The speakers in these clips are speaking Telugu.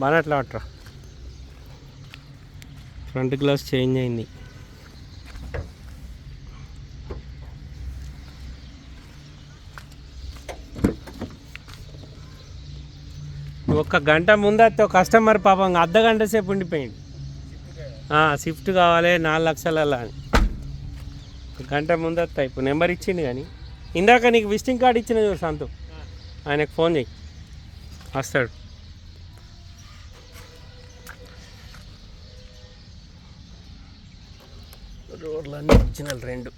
బాగా అట్లా పట్టరా ఫ్రంట్ గ్లాస్ చేంజ్ అయింది. ఒక్క గంట ముందత్తే కస్టమర్ పాపం అర్ధ గంట సేపు ఉండిపోయింది స్విఫ్ట్ కావాలి నాలుగు లక్షల అని. ఒక గంట ముందత్తా ఇప్పుడు నెంబర్ ఇచ్చిండు కానీ. ఇందాక నీకు విజిటింగ్ కార్డు ఇచ్చిన చూడు సంతు. ఆయనకు ఫోన్ చేయి. వస్తాడు. రోడ్లన్నీ ఒరిజినల్ రెండు.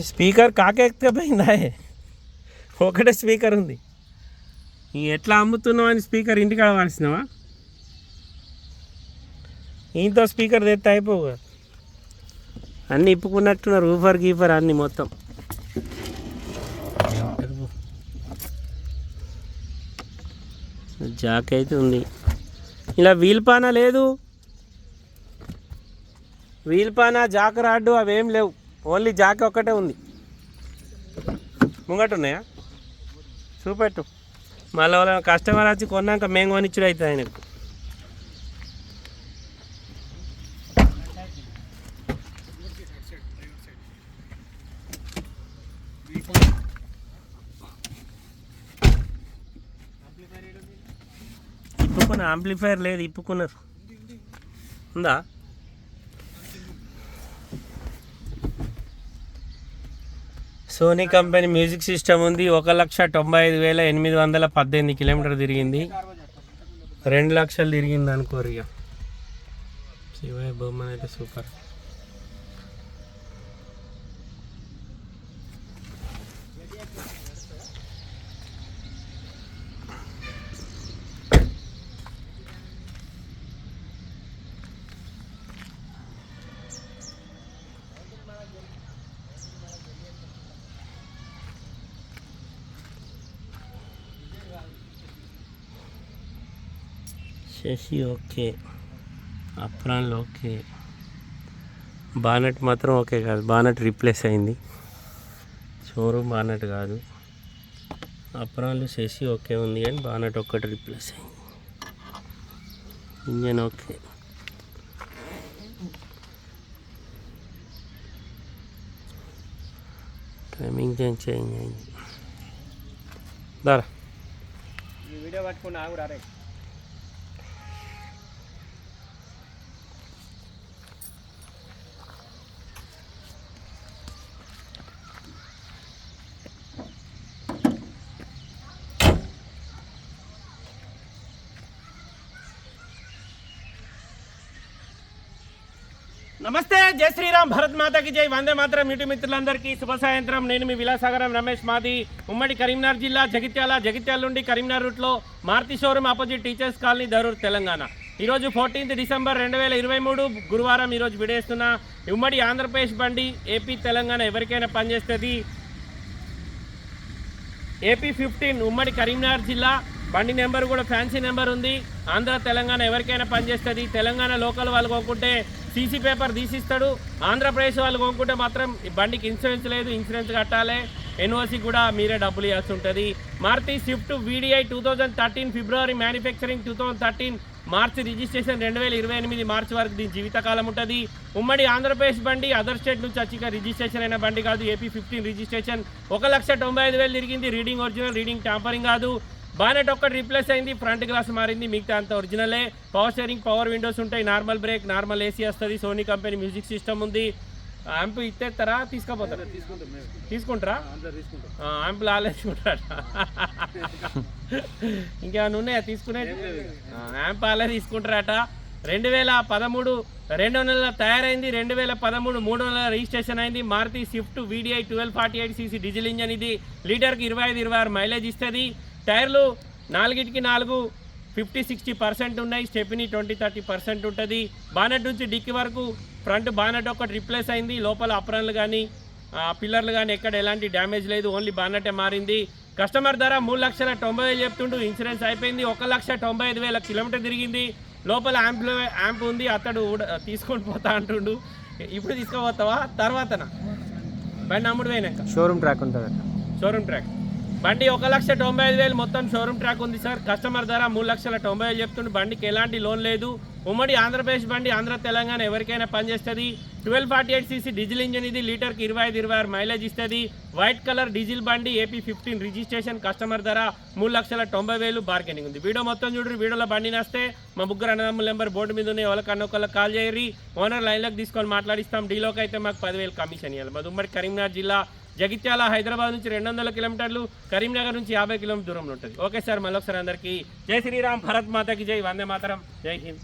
స్పీకర్ కాకెక్కపోయిందా? ఒకటే స్పీకర్ ఉంది. ఎట్లా అమ్ముతున్నావు అని స్పీకర్ ఇంటికి అడవాల్సినవా ఇంతో స్పీకర్ తెస్తే అయిపోవు కదా. అన్నీ ఇప్పుకున్నట్టున్నారు ఊఫర్ గీఫర్ అన్నీ మొత్తం. జాక్ అయితే ఉంది. ఇలా వీల్పాన లేదు. వీల్పాన జాక్ రాడ్డు అవేం లేవు. ఓన్లీ జాక్ ఒక్కటే ఉంది. ముంగట ఉన్నాయా? చూపెట్టు. మళ్ళీ కస్టమర్ వచ్చి కొన్నాక మేము కొనిచ్చుడు అవుతుంది ఆయనకు. ఇప్పుకున్న ఆంప్లిఫైర్ లేదు ఇప్పుకున్నారు ఉందా? సోనీ కంపెనీ మ్యూజిక్ సిస్టమ్ ఉంది. ఒక లక్ష తొంభై ఐదు వేల ఎనిమిది వందల పద్దెనిమిది కిలోమీటర్ తిరిగింది. రెండు లక్షలు తిరిగింది అనుకోరు ఇక. శివాయ బొమ్మ అయితే సూపర్. వచ్చేసి ఓకే. అప్రాన్లు ఓకే. బానట్ మాత్రం ఓకే కాదు. బానట్ రీప్లేస్ అయింది. షోరూమ్ బానట్ కాదు. అప్రాన్లు చేసి ఓకే ఉంది కానీ బానట్ ఒక్కటి రీప్లేస్ అయింది. Engine okay. Timing change change అయింది. దారా. ఈ వీడియో పట్టుకుని ఆగు నమస్తే జై శ్రీరామ్ భరత్ మాతకి జై. వందే మాత్రం యూట్యూబ్ మిత్రులందరికీ శుభ సాయంత్రం. నేను మీ విలాసాగరం రమేష్ మాది. ఉమ్మడి కరీంనగర్ జిల్లా జగిత్యాల జగిత్యాల నుండి కరీంనగర్ రూట్లో Maruti showroom opposite teachers colony Dharur Telangana. ఈరోజు ఫోర్టీన్త్ డిసెంబర్ రెండు వేల ఇరవై మూడు గురువారం ఈరోజు విడేస్తున్న ఉమ్మడి ఆంధ్రప్రదేశ్ బండి ఏపీ తెలంగాణ ఎవరికైనా పనిచేస్తుంది? ఏపీ ఫిఫ్టీన్ ఉమ్మడి కరీంనగర్ జిల్లా బండి నెంబర్ కూడా ఫ్యాన్సీ నెంబర్ ఉంది. ఆంధ్ర తెలంగాణ ఎవరికైనా పనిచేస్తుంది? తెలంగాణ లోకల్ వాళ్ళు కోకుంటే సీసీ పేపర్ తీసిస్తాడు. ఆంధ్రప్రదేశ్ వాళ్ళు కొనుక్కుంటే మాత్రం ఈ బండికి ఇన్సూరెన్స్ లేదు ఇన్సూరెన్స్ కట్టాలి. ఎన్ఓసి కూడా మీరే డబ్బులు ఇవ్వాల్సి ఉంటుంది. Maruti Swift VDI two thousand thirteen February manufacturing two thousand thirteen March registration రెండు వేల ఇరవై ఎనిమిది మార్చి వరకు దీని జీవితకాలం ఉంటుంది. ఉమ్మడి ఆంధ్రప్రదేశ్ బండి అదర్ స్టేట్ నుంచి వచ్చి రిజిస్ట్రేషన్ అయిన బండి కాదు. ఏపీ ఫిఫ్టీన్ రిజిస్ట్రేషన్ ఒక లక్ష తొంభై ఐదు వేలు తిరిగింది. రీడింగ్ ఒరిజినల్ రీడింగ్ ట్యాంపరింగ్ కాదు. బానెట్ ఒక్కటి రీప్లేస్ అయింది ఫ్రంట్ గ్లాస్ మారింది మిగతా అంత ఒరిజినలే పవర్ స్టీరింగ్ పవర్ విండోస్ ఉంటాయి నార్మల్ బ్రేక్ నార్మల్ ఏసీ వస్తుంది సోనీ కంపెనీ మ్యూజిక్ సిస్టమ్ ఉంది. యాంప్ ఇచ్చేస్తారా తీసుకుపోతారా? తీసుకుంటారా? యాంపులు ఆలోచించుకుంటారా ఇంకేమైనా ఉన్నాయా తీసుకునే యాంప్ ఆలే తీసుకుంటారట. రెండు వేల పదమూడు రెండు నెలల తయారైంది రెండు వేల పదమూడు మూడు నెలల రిజిస్ట్రేషన్ అయింది. Maruti Swift VDI twelve forty eight CC diesel engine ఇది. లీటర్కి ఇరవై ఐదు ఇరవై ఆరు మైలేజ్ ఇస్తుంది. టైర్లు నాలుగిటికి నాలుగు ఫిఫ్టీ సిక్స్టీ పర్సెంట్ ఉన్నాయి. స్టెప్ని ట్వంటీ థర్టీ పర్సెంట్ ఉంటుంది. బానెట్ నుంచి డిక్కి వరకు ఫ్రంట్ బానెట్ ఒకటి రిప్లేస్ అయింది. లోపల అప్రన్లు కానీ పిల్లర్లు కానీ ఎక్కడ ఎలాంటి డ్యామేజ్ లేదు. ఓన్లీ బానెటే మారింది. కస్టమర్ ధర మూడు లక్షల తొంభై వేలు చెప్తుండు. ఇన్సూరెన్స్ అయిపోయింది. ఒక లక్ష తొంభై ఐదు వేల కిలోమీటర్ తిరిగింది. లోపల యాంప్లో యాంప్ ఉంది. అతడు తీసుకొని పోతా అంటుండు. ఇప్పుడు తీసుకుపోతావా? తర్వాతనా? బండి అమ్ముడు పోయినాక? షోరూమ్ ట్రాక్ ఉంటుంది షోరూమ్ ట్రాక్. బండి ఒక లక్ష తొంభై ఐదు వేలు మొత్తం షోరూమ్ ట్రాక్ ఉంది సార్. కస్టమర్ ధర మూడు లక్షల తొంభై వేలు చెప్తుండే. బండికి ఎలాంటి లోన్ లేదు. ఉమ్మడి ఆంధ్రప్రదేశ్ బండి ఆంధ్ర తెలంగాణ ఎవరికైనా పనిచేస్తుంది. Twelve forty eight CC diesel engine ఇది లీటర్కి ఇరవై ఐదు ఇరవై ఆరు మైలేజ్ ఇస్తుంది. వైట్ కలర్ డీజిల్ బండి ఏపీ ఫిఫ్టీన్ రిజిస్ట్రేషన్ కస్టమర్ ధర మూడు లక్షల తొంభై వేలు బార్గెనింగ్ ఉంది. వీడియో మొత్తం చూడరు వీడియోలో బండి నస్తే. మా ముగ్గురు అన్నదమ్ముల నెంబర్ బోర్డు మీద ఉన్నాయి. ఎవరికన్నా అన్నొకళ్ళకి కాల్ చేయరి ఓనర్ లైన్లోకి తీసుకొని మాట్లాడిస్తాం. డీలోకి అయితే మాకు పదివేలు కమిషన్ ఇవ్వాలి మాది ఉమ్మడి కరీంనగర్ జిల్లా జగిత్యాల హైదరాబాద్ నుంచి రెండు వందల కిలోమీటర్లు కరీంనగర్ నుంచి యాభై కిలోమీటర్ దూరంలో ఉంటుంది. ఓకే సార్ మళ్ళొకసారి అందరికీ జై శ్రీరామ్ భరత్ మాతకి జై వందే మాతరం జై హింద్.